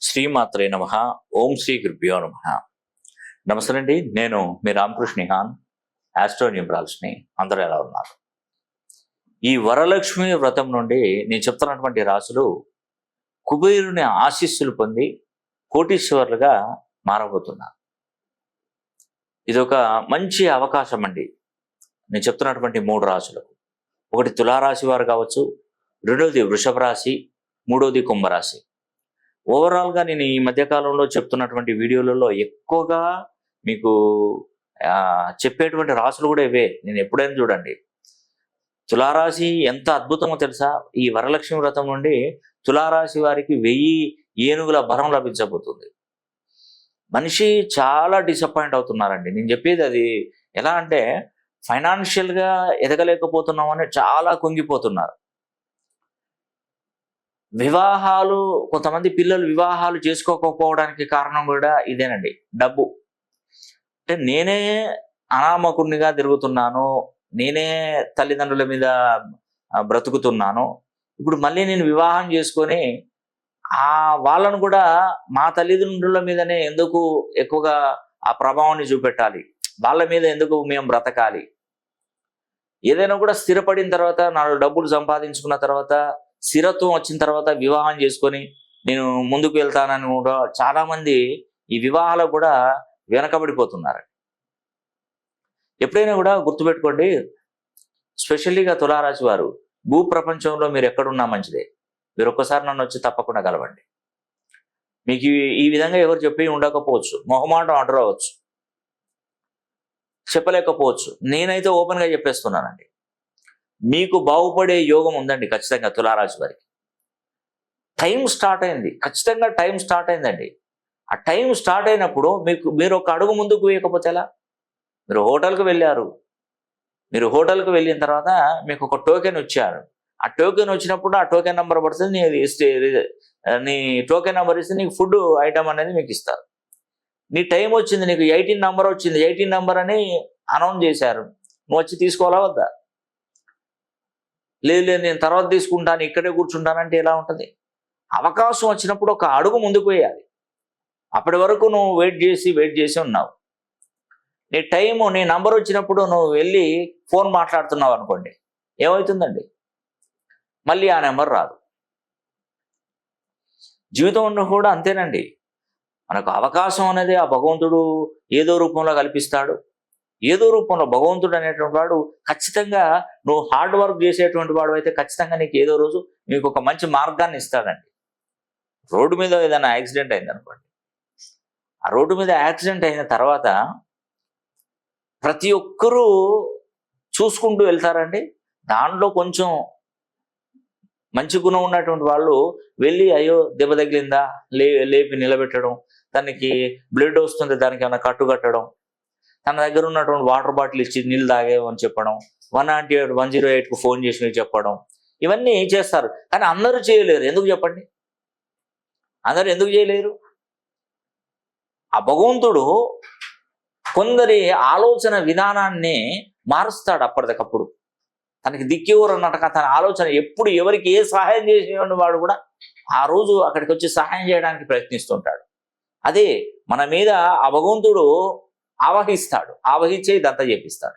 శ్రీమాత్రే నమ. ఓం శ్రీ గురుభ్యో నమ. నమస్తే అండి నేను మీ రామకృష్ణ హాన్ ఆస్ట్రో న్యూమరాల్స్ని అందరూ ఎలా ఉన్నారు? ఈ వరలక్ష్మి వ్రతం నుండి నేను చెప్తున్నటువంటి రాసులు కుబేరుని ఆశీస్సులు పొంది కోటీశ్వర్లుగా మారబోతున్నారు. ఇది ఒక మంచి అవకాశం అండి నేను చెప్తున్నటువంటి మూడు రాశులకు ఒకటి తులారాశి వారు కావచ్చు రెండోది వృషభ రాశి మూడోది కుంభరాశి. ఓవరాల్గా నేను ఈ మధ్యకాలంలో చెప్తున్నటువంటి వీడియోలలో ఎక్కువగా మీకు చెప్పేటువంటి రాసులు కూడా ఇవే. నేను ఎప్పుడైనా చూడండి. తులారాశి ఎంత అద్భుతమో తెలుసా? ఈ వరలక్ష్మి వ్రతం నుండి తులారాశి వారికి వెయ్యి ఏనుగుల బలం లభించబోతుంది. మనిషి చాలా డిసప్పాయింట్ అవుతున్నారండి. నేను చెప్పేది అది ఎలా అంటే ఫైనాన్షియల్గా ఎదగలేకపోతున్నామని చాలా కుంగిపోతున్నారు. వివాహాలు కొంతమంది పిల్లలు వివాహాలు చేసుకోకపోవడానికి కారణం కూడా ఇదేనండి. డబ్బు. అంటే నేనే అనామకుడినిగా తిరుగుతున్నాను నేనే తల్లిదండ్రుల మీద బ్రతుకుతున్నాను ఇప్పుడు మళ్ళీ నేను వివాహం చేసుకొని ఆ వాళ్ళను కూడా మా తల్లిదండ్రుల మీదనే ఎందుకు ఎక్కువగా ఆ ప్రభావాన్ని చూపెట్టాలి? వాళ్ళ మీద ఎందుకు మేము బ్రతకాలి? ఏదైనా కూడా స్థిరపడిన తర్వాత నాలుగు డబ్బులు సంపాదించుకున్న తర్వాత స్థిరత్వం వచ్చిన తర్వాత వివాహం చేసుకొని నేను ముందుకు వెళ్తానని కూడా చాలామంది ఈ వివాహాలు కూడా వెనకబడిపోతున్నారు. ఎప్పుడైనా కూడా గుర్తుపెట్టుకోండి స్పెషల్లీగా తులారాశి వారు భూ ప్రపంచంలో మీరు ఎక్కడున్నా మంచిదే. మీరు ఒక్కసారి నన్ను వచ్చి తప్పకుండా కలవండి. మీకు ఈ- ఈ విధంగా ఎవరు చెప్పి ఉండకపోవచ్చు మొహమాటం ఆర్డర్ అవ్వచ్చు చెప్పలేకపోవచ్చు. నేనైతే ఓపెన్గా చెప్పేస్తున్నానండి. మీకు బాగుపడే యోగం ఉందండి ఖచ్చితంగా తులారాశి వారికి. టైం స్టార్ట్ అయింది. ఖచ్చితంగా టైం స్టార్ట్ అయిందండి. ఆ టైం స్టార్ట్ అయినప్పుడు మీకు మీరు ఒక అడుగు ముందుకు వేయకపోతే ఎలా? మీరు హోటల్కి వెళ్ళారు. మీరు హోటల్కి వెళ్ళిన తర్వాత మీకు ఒక టోకెన్ ఇచ్చారు. ఆ టోకెన్ వచ్చినప్పుడు ఆ టోకెన్ నెంబర్ పడుతుంది నీ నీ టోకెన్ నెంబర్ ఇస్తే నీకు ఫుడ్ ఐటమ్ అనేది మీకు ఇస్తారు. నీ టైం వచ్చింది నీకు ఎయిటీన్ నెంబర్ వచ్చింది. ఎయిటీన్ నెంబర్ అని అనౌన్స్ చేశారు. నువ్వు వచ్చి తీసుకోవాలా వద్దా? లేదు లేదు నేను తర్వాత తీసుకుంటాను ఇక్కడే కూర్చుంటానంటే ఎలా ఉంటుంది? అవకాశం వచ్చినప్పుడు ఒక అడుగు ముందుకు వేయాలి. అప్పటి వరకు నువ్వు వెయిట్ చేసి వెయిట్ చేసి ఉన్నావు. నీ టైము నీ నంబర్ వచ్చినప్పుడు నువ్వు వెళ్ళి ఫోన్ మాట్లాడుతున్నావు అనుకోండి ఏమవుతుందండి? మళ్ళీ ఆ నెంబర్ రాదు. జీవితంలో కూడా అంతేనండి. మనకు అవకాశం అనేది ఆ భగవంతుడు ఏదో రూపంలో కల్పిస్తాడు. ఏదో రూపంలో భగవంతుడు అనేటువంటి వాడు ఖచ్చితంగా నువ్వు హార్డ్ వర్క్ చేసేటువంటి వాడు అయితే ఖచ్చితంగా నీకు ఏదో రోజు నీకు ఒక మంచి మార్గాన్ని ఇస్తాడండి. రోడ్డు మీద ఏదైనా యాక్సిడెంట్ అయిందనుకోండి. ఆ రోడ్డు మీద యాక్సిడెంట్ అయిన తర్వాత ప్రతి ఒక్కరూ చూసుకుంటూ వెళ్తారండి. దాంట్లో కొంచెం మంచి గుణం ఉన్నటువంటి వాళ్ళు వెళ్ళి అయ్యో దెబ్బ తగిలిందా? లే లేపి నిలబెట్టడం దానికి బ్లడ్ వస్తుంది దానికి ఏమైనా కట్టు కట్టడం తన దగ్గర ఉన్నటువంటి వాటర్ బాటిల్ ఇచ్చి నీళ్ళు తాగేమని చెప్పడం one nought eight one zero ఎయిట్కు phone చేసి చెప్పడం ఇవన్నీ చేస్తారు. కానీ అందరూ చేయలేరు. ఎందుకు చెప్పండి? అందరూ ఎందుకు చేయలేరు? ఆ భగవంతుడు కొందరి ఆలోచన విధానాన్ని మారుస్తాడు అప్పటికప్పుడు. తనకి దిక్కెవరు అన్నట్టుగా తన ఆలోచన ఎప్పుడు ఎవరికి ఏ సహాయం చేసేవాడు వాడు కూడా ఆ రోజు అక్కడికి వచ్చి సహాయం చేయడానికి ప్రయత్నిస్తుంటాడు. అదే మన మీద ఆ భగవంతుడు ఆవహిస్తాడు. ఆవహించే ఇదంతా చేపిస్తాడు.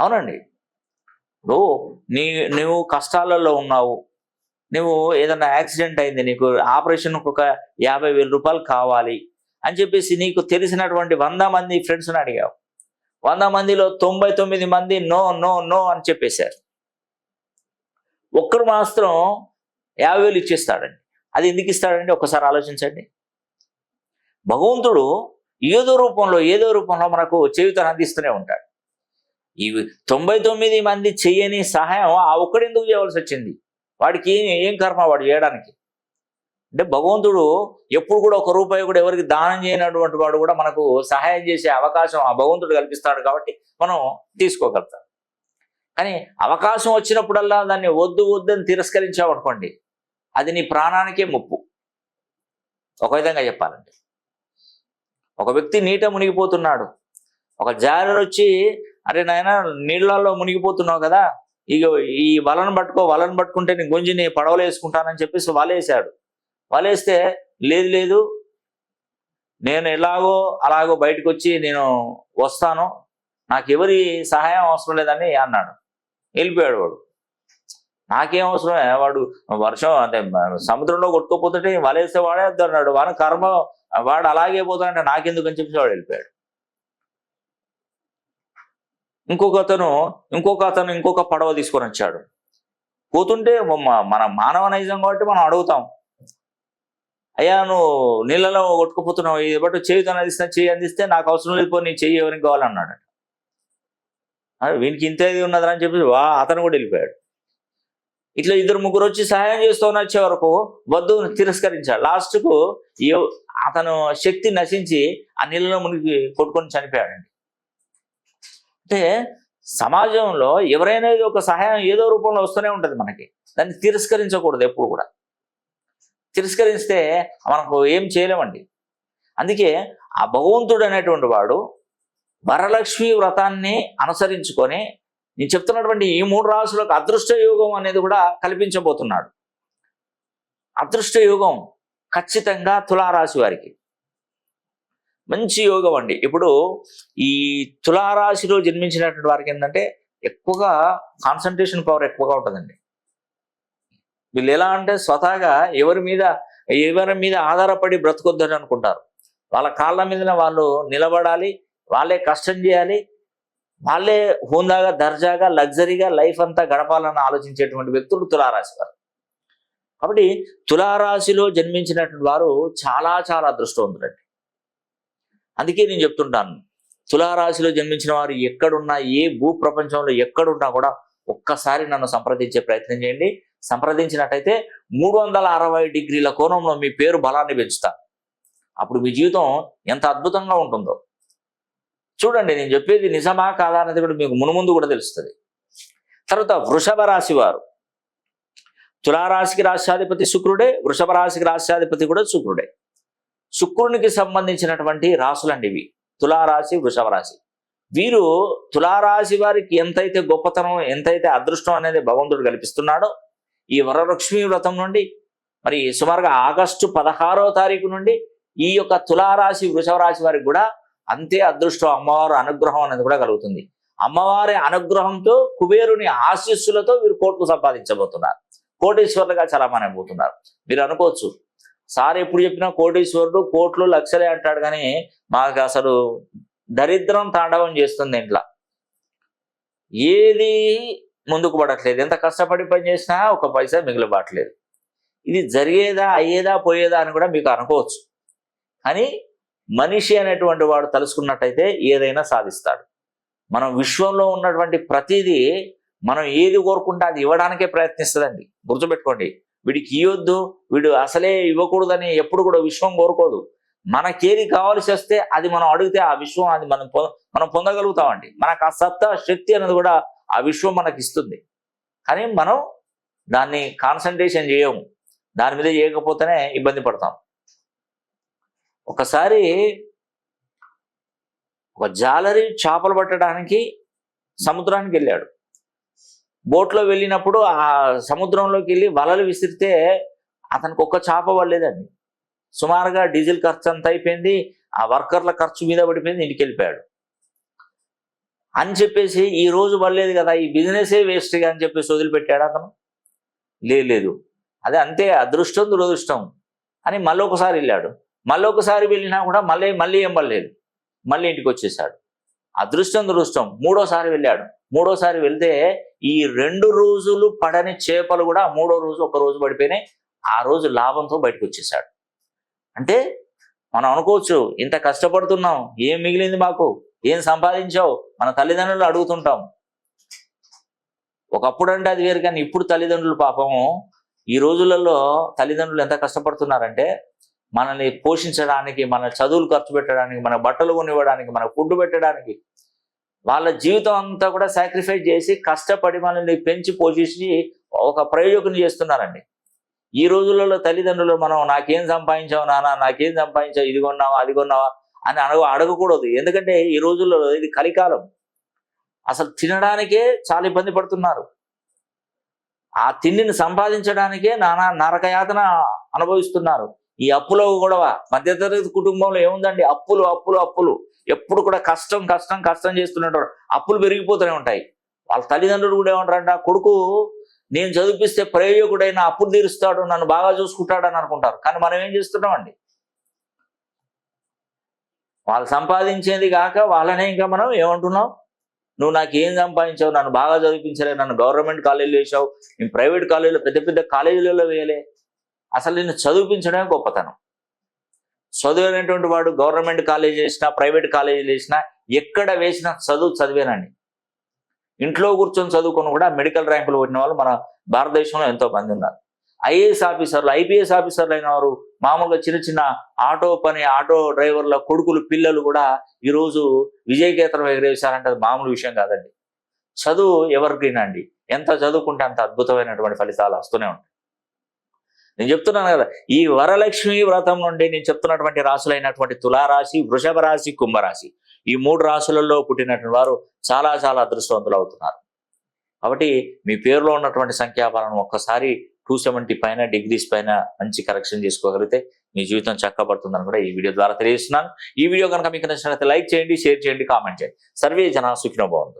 అవునండి. ఇప్పుడు నీ నువ్వు కష్టాలలో ఉన్నావు. నువ్వు ఏదైనా యాక్సిడెంట్ అయింది నీకు ఆపరేషన్కి ఒక యాభై వేల రూపాయలు కావాలి అని చెప్పేసి నీకు తెలిసినటువంటి వంద మంది ఫ్రెండ్స్ని అడిగావు. వంద మందిలో తొంభై తొమ్మిది మంది నో నో నో అని చెప్పేశారు. ఒక్కరు మాత్రం యాభై వేలు ఇచ్చేస్తాడండి. అది ఎందుకు ఇస్తాడండి? ఒక్కసారి ఆలోచించండి. భగవంతుడు ఏదో రూపంలో ఏదో రూపంలో మనకు చేయుతను అందిస్తూనే ఉంటాడు. ఈ తొంభై తొమ్మిది మంది చెయ్యని సహాయం ఆ ఒక్కడి ఎందుకు చేయవలసి వచ్చింది? వాడికి ఏం ఏం కర్మ వాడు చేయడానికి? అంటే భగవంతుడు ఎప్పుడు కూడా ఒక రూపాయి కూడా ఎవరికి దానం చేయనటువంటి వాడు కూడా మనకు సహాయం చేసే అవకాశం ఆ భగవంతుడు కల్పిస్తాడు కాబట్టి మనం తీసుకోగలుగుతాం. కానీ అవకాశం వచ్చినప్పుడల్లా దాన్ని వద్దు వద్దని తిరస్కరించావు అనుకోండి అది నీ ప్రాణానికే ముప్పు. ఒక విధంగా చెప్పాలంటే. ఒక వ్యక్తి నీట మునిగిపోతున్నాడు. ఒక జాలర్ వచ్చి అరే నాయన నీళ్ళల్లో మునిగిపోతున్నావు కదా ఇక ఈ వలను పట్టుకో వలను పట్టుకుంటే నీ గుంజిని పడవలు వేసుకుంటానని చెప్పేసి వలేసాడు వలేస్తే లేదు లేదు నేను ఎలాగో అలాగో బయటకు వచ్చి నేను వస్తాను నాకు ఎవరి సహాయం అవసరం లేదని అన్నాడు. వెళ్ళిపోయాడు వాడు. నాకేం అవసరమే? వాడు వర్షం అంటే సముద్రంలో కొట్టుకోపోతుంటే వలేస్తే వాడే అన్నాడు వాన కర్మ వాడు అలాగే పోతాడంటే నాకెందుకు అని చెప్పి వాడు వెళ్ళిపోయాడు. ఇంకొక అతను ఇంకొక అతను ఇంకొక పడవ తీసుకొని వచ్చాడు. పోతుంటే మన మానవ నైజం కాబట్టి మనం అడుగుతాం. అయ్యా నువ్వు నీళ్ళలో కొట్టుకుపోతున్నావు. ఇది బట్టి చేయి అందిస్తా చేయి అందిస్తే నాకు అవసరం లేదు నీ చెయ్యి ఎవరికి కావాలన్నాడు. వీనికి ఇంత ఇది ఉన్నదని చెప్పి వా అతను కూడా వెళ్ళిపోయాడు. ఇట్లా ఇద్దరు ముగ్గురు వచ్చి సహాయం చేస్తూ వచ్చే వరకు వద్దు తిరస్కరించాడు లాస్ట్కు అతను శక్తి నశించి ఆ నీళ్ళలో మునిగి కొట్టుకొని చనిపోయాడండి. అంటే సమాజంలో ఎవరైనా ఒక సహాయం ఏదో రూపంలో వస్తూనే ఉంటుంది మనకి. దాన్ని తిరస్కరించకూడదు ఎప్పుడు కూడా. తిరస్కరిస్తే మనకు ఏం చేయలేమండి. అందుకే ఆ భగవంతుడు అనేటువంటి వాడు వరలక్ష్మి వ్రతాన్ని అనుసరించుకొని నేను చెప్తున్నటువంటి ఈ మూడు రాసులకు అదృష్ట యోగం అనేది కూడా కల్పించబోతున్నాడు. అదృష్ట యోగం ఖచ్చితంగా తులారాశి వారికి. మంచి యోగం అండి. ఇప్పుడు ఈ తులారాశిలో జన్మించినటువంటి వారికి ఏంటంటే ఎక్కువగా కాన్సన్ట్రేషన్ పవర్ ఎక్కువగా ఉంటుందండి. వీళ్ళు ఎలా అంటే స్వతహాగా ఎవరి మీద ఎవరి మీద ఆధారపడి బ్రతకొద్దని అనుకుంటారు. వాళ్ళ కాళ్ళ మీదనే వాళ్ళు నిలబడాలి వాళ్ళే కష్టం చేయాలి వాళ్ళే హోందాగా దర్జాగా లగ్జరీగా లైఫ్ అంతా గడపాలని ఆలోచించేటువంటి వ్యక్తులు తులారాశి వారు. కాబట్టి తులారాశిలో జన్మించినటువంటి వారు చాలా చాలా అదృష్టవంతులండి. అందుకే నేను చెప్తుంటాను తులారాశిలో జన్మించిన వారు ఎక్కడున్నా ఏ భూ ప్రపంచంలో ఎక్కడున్నా కూడా ఒక్కసారి నన్ను సంప్రదించే ప్రయత్నం చేయండి. సంప్రదించినట్టయితే మూడు వందల అరవై డిగ్రీల కోణంలో మీ పేరు బలాన్ని పెంచుతా. అప్పుడు మీ జీవితం ఎంత అద్భుతంగా ఉంటుందో. చూడండి నేను చెప్పేది నిజమా కాదా అనేది కూడా మీకు మునుముందు కూడా తెలుస్తుంది. తర్వాత వృషభ రాశి వారు. తులారాశికి రాష్ట్రాధిపతి శుక్రుడే వృషభ రాశికి రాష్ట్రాధిపతి కూడా శుక్రుడే. శుక్రునికి సంబంధించినటువంటి రాసులండి ఇవి తులారాశి వృషభ రాశి. వీరు తులారాశి వారికి ఎంతైతే గొప్పతనం ఎంతైతే అదృష్టం అనేది భగవంతుడు కల్పిస్తున్నాడో ఈ వరలక్ష్మి వ్రతం నుండి మరి సుమారుగా ఆగస్టు పదహారో తారీఖు నుండి ఈ యొక్క తులారాశి వృషభ రాశి వారికి కూడా అంతే అదృష్టం అమ్మవారు అనుగ్రహం అనేది కూడా కలుగుతుంది. అమ్మవారి అనుగ్రహంతో కుబేరుని ఆశీస్సులతో వీరు కోట్లు సంపాదించబోతున్నారు. కోటీశ్వరులుగా చలామణి పోతున్నారు మీరు అనుకోవచ్చు సార్ ఎప్పుడు చెప్పినా కోటీశ్వరుడు కోట్లు లక్షలే అంటాడు కానీ మాకు అసలు దరిద్రం తాండవం చేస్తుంది ఇంట్లో. ఏది ముందుకు పడట్లేదు. ఎంత కష్టపడి పని చేసినా ఒక పైసా మిగిలిపడట్లేదు ఇది జరిగేదా అయ్యేదా పోయేదా అని కూడా మీకు అనుకోవచ్చు. కానీ మనిషి అనేటువంటి వాడు తలుసుకున్నట్టయితే ఏదైనా సాధిస్తాడు. మనం విశ్వంలో ఉన్నటువంటి ప్రతిదీ మనం ఏది కోరుకుంటే అది ఇవ్వడానికే ప్రయత్నిస్తుందండి. గుర్తుపెట్టుకోండి. వీడికి ఇవ్వద్దు వీడు అసలే ఇవ్వకూడదని ఎప్పుడు కూడా విశ్వం కోరుకోదు. మనకేది కావాల్సి వస్తే అది మనం అడిగితే ఆ విశ్వం అది మనం మనం పొందగలుగుతామండి. మనకు ఆ సత్తా శక్తి అనేది కూడా ఆ విశ్వం మనకి ఇస్తుంది. కానీ మనం దాన్ని కాన్సన్ట్రేషన్ చేయము. దాని మీద చేయకపోతేనే ఇబ్బంది పడతాం. ఒకసారి ఒక జాలరి చేపలు పట్టడానికి సముద్రానికి వెళ్ళాడు. బోట్లో వెళ్ళినప్పుడు ఆ సముద్రంలోకి వెళ్ళి వలలు విసిరితే అతనికి ఒక్క చేప పడలేదండి. సుమారుగా డీజిల్ ఖర్చు అంత అయిపోయింది ఆ వర్కర్ల ఖర్చు మీద పడిపోయింది ఇంటికి వెళ్ళిపోయాడు. అని చెప్పేసి ఈ రోజు పడలేదు కదా ఈ బిజినెసే వేస్ట్గా అని చెప్పేసి వదిలిపెట్టాడు అతను. లేదు అదే అంతే అదృష్టం దురదృష్టం అని మళ్ళీ ఒకసారి వెళ్ళాడు. మళ్ళీ ఒకసారి వెళ్ళినా కూడా మళ్ళీ మళ్ళీ ఏం పడలేదు మళ్ళీ ఇంటికి వచ్చేసాడు. అదృష్టం దురుష్టం మూడోసారి వెళ్ళాడు. మూడోసారి వెళ్తే ఈ రెండు రోజులు పడని చేపలు కూడా మూడో రోజు ఒక రోజు పడిపోయినాయి. ఆ రోజు లాభంతో బయటకు వచ్చేసాడు. అంటే మనం అనుకోవచ్చు ఇంత కష్టపడుతున్నాం ఏం మిగిలింది మాకు? ఏం సంపాదించావు? మన తల్లిదండ్రులు అడుగుతుంటాం. ఒకప్పుడు అంటే అది వేరు కానీ ఇప్పుడు తల్లిదండ్రులు పాపం ఈ రోజులలో తల్లిదండ్రులు ఎంత కష్టపడుతున్నారంటే మనల్ని పోషించడానికి మన చదువులు ఖర్చు పెట్టడానికి మన బట్టలు కొనివ్వడానికి మన ఫుడ్ పెట్టడానికి వాళ్ళ జీవితం అంతా కూడా సాక్రిఫైస్ చేసి కష్టపడి మనల్ని పెంచి పోషించి ఒక ప్రయోజకం చేస్తున్నారండి. ఈ రోజులలో తల్లిదండ్రులు మనం నాకేం సంపాదించావు నాన్న నాకేం సంపాదించావు ఇది కొన్నావా అది కొన్నావా అని అడగ అడగకూడదు. ఎందుకంటే ఈ రోజుల్లో ఇది కలికాలం. అసలు తినడానికే చాలా ఇబ్బంది పడుతున్నారు. ఆ తిండిని సంపాదించడానికే నానా నరకయాతన అనుభవిస్తున్నారు. ఈ అప్పులో గొడవ. మధ్యతరగతి కుటుంబంలో ఏముందండి? అప్పులు అప్పులు అప్పులు. ఎప్పుడు కూడా కష్టం కష్టం కష్టం చేస్తున్నట్టు అప్పులు పెరిగిపోతూనే ఉంటాయి. వాళ్ళ తల్లిదండ్రులు కూడా ఏమంటారంట కొడుకు నేను చదివిస్తే ప్రయోజకుడైన అప్పులు తీరుస్తాడు నన్ను బాగా చూసుకుంటాడు అని అనుకుంటారు. కానీ మనం ఏం చేస్తున్నామండి? వాళ్ళు సంపాదించేది కాక వాళ్ళనే ఇంకా మనం ఏమంటున్నాం? నువ్వు నాకు ఏం సంపాదించావు? నన్ను బాగా చదివించలే. నన్ను గవర్నమెంట్ కాలేజీలో వేసావు నేను ప్రైవేట్ కాలేజీలో పెద్ద పెద్ద కాలేజీలలో వేయలే. అసలు నిన్ను చదివించడమే గొప్పతనం. చదివినటువంటి వాడు గవర్నమెంట్ కాలేజీ వేసినా ప్రైవేట్ కాలేజీలు వేసినా ఎక్కడ వేసినా చదువు చదివేనండి ఇంట్లో కూర్చొని చదువుకొని కూడా మెడికల్ ర్యాంకులు కొట్టిన వాళ్ళు మన భారతదేశంలో ఎంతో మంది ఉన్నారు. ఐఏఎస్ ఆఫీసర్లు ఐపీఎస్ ఆఫీసర్లు అయిన వారు మామూలుగా చిన్న చిన్న ఆటో పని ఆటో డ్రైవర్ల కొడుకులు పిల్లలు కూడా ఈరోజు విజయకేతనం ఎగరేశారంటే మామూలు విషయం కాదండి. చదువు ఎవరికైనాండి ఎంత చదువుకుంటే అంత అద్భుతమైనటువంటి ఫలితాలు వస్తూనే ఉంటాయి. నేను చెప్తున్నాను కదా ఈ వరలక్ష్మి వ్రతం నుండి నేను చెప్తున్నటువంటి రాశులైనటువంటి తులారాశి వృషభ రాశి కుంభరాశి. ఈ మూడు రాశులలో పుట్టినటువంటి వారు చాలా చాలా అదృష్టవంతులు అవుతున్నారు. కాబట్టి మీ పేరులో ఉన్నటువంటి సంఖ్యాబలం ఒక్కసారి టూ సెవెంటీ పైన డిగ్రీస్ పైన మంచి కరెక్షన్ చేసుకోగలిగితే మీ జీవితం చక్కబడుతుందని కూడా ఈ వీడియో ద్వారా తెలియజేస్తున్నాను. ఈ వీడియో కనుక మీకు నచ్చినట్లయితే లైక్ చేయండి షేర్ చేయండి కామెంట్ చేయండి. సర్వే జనా సుఖినో బాగుంది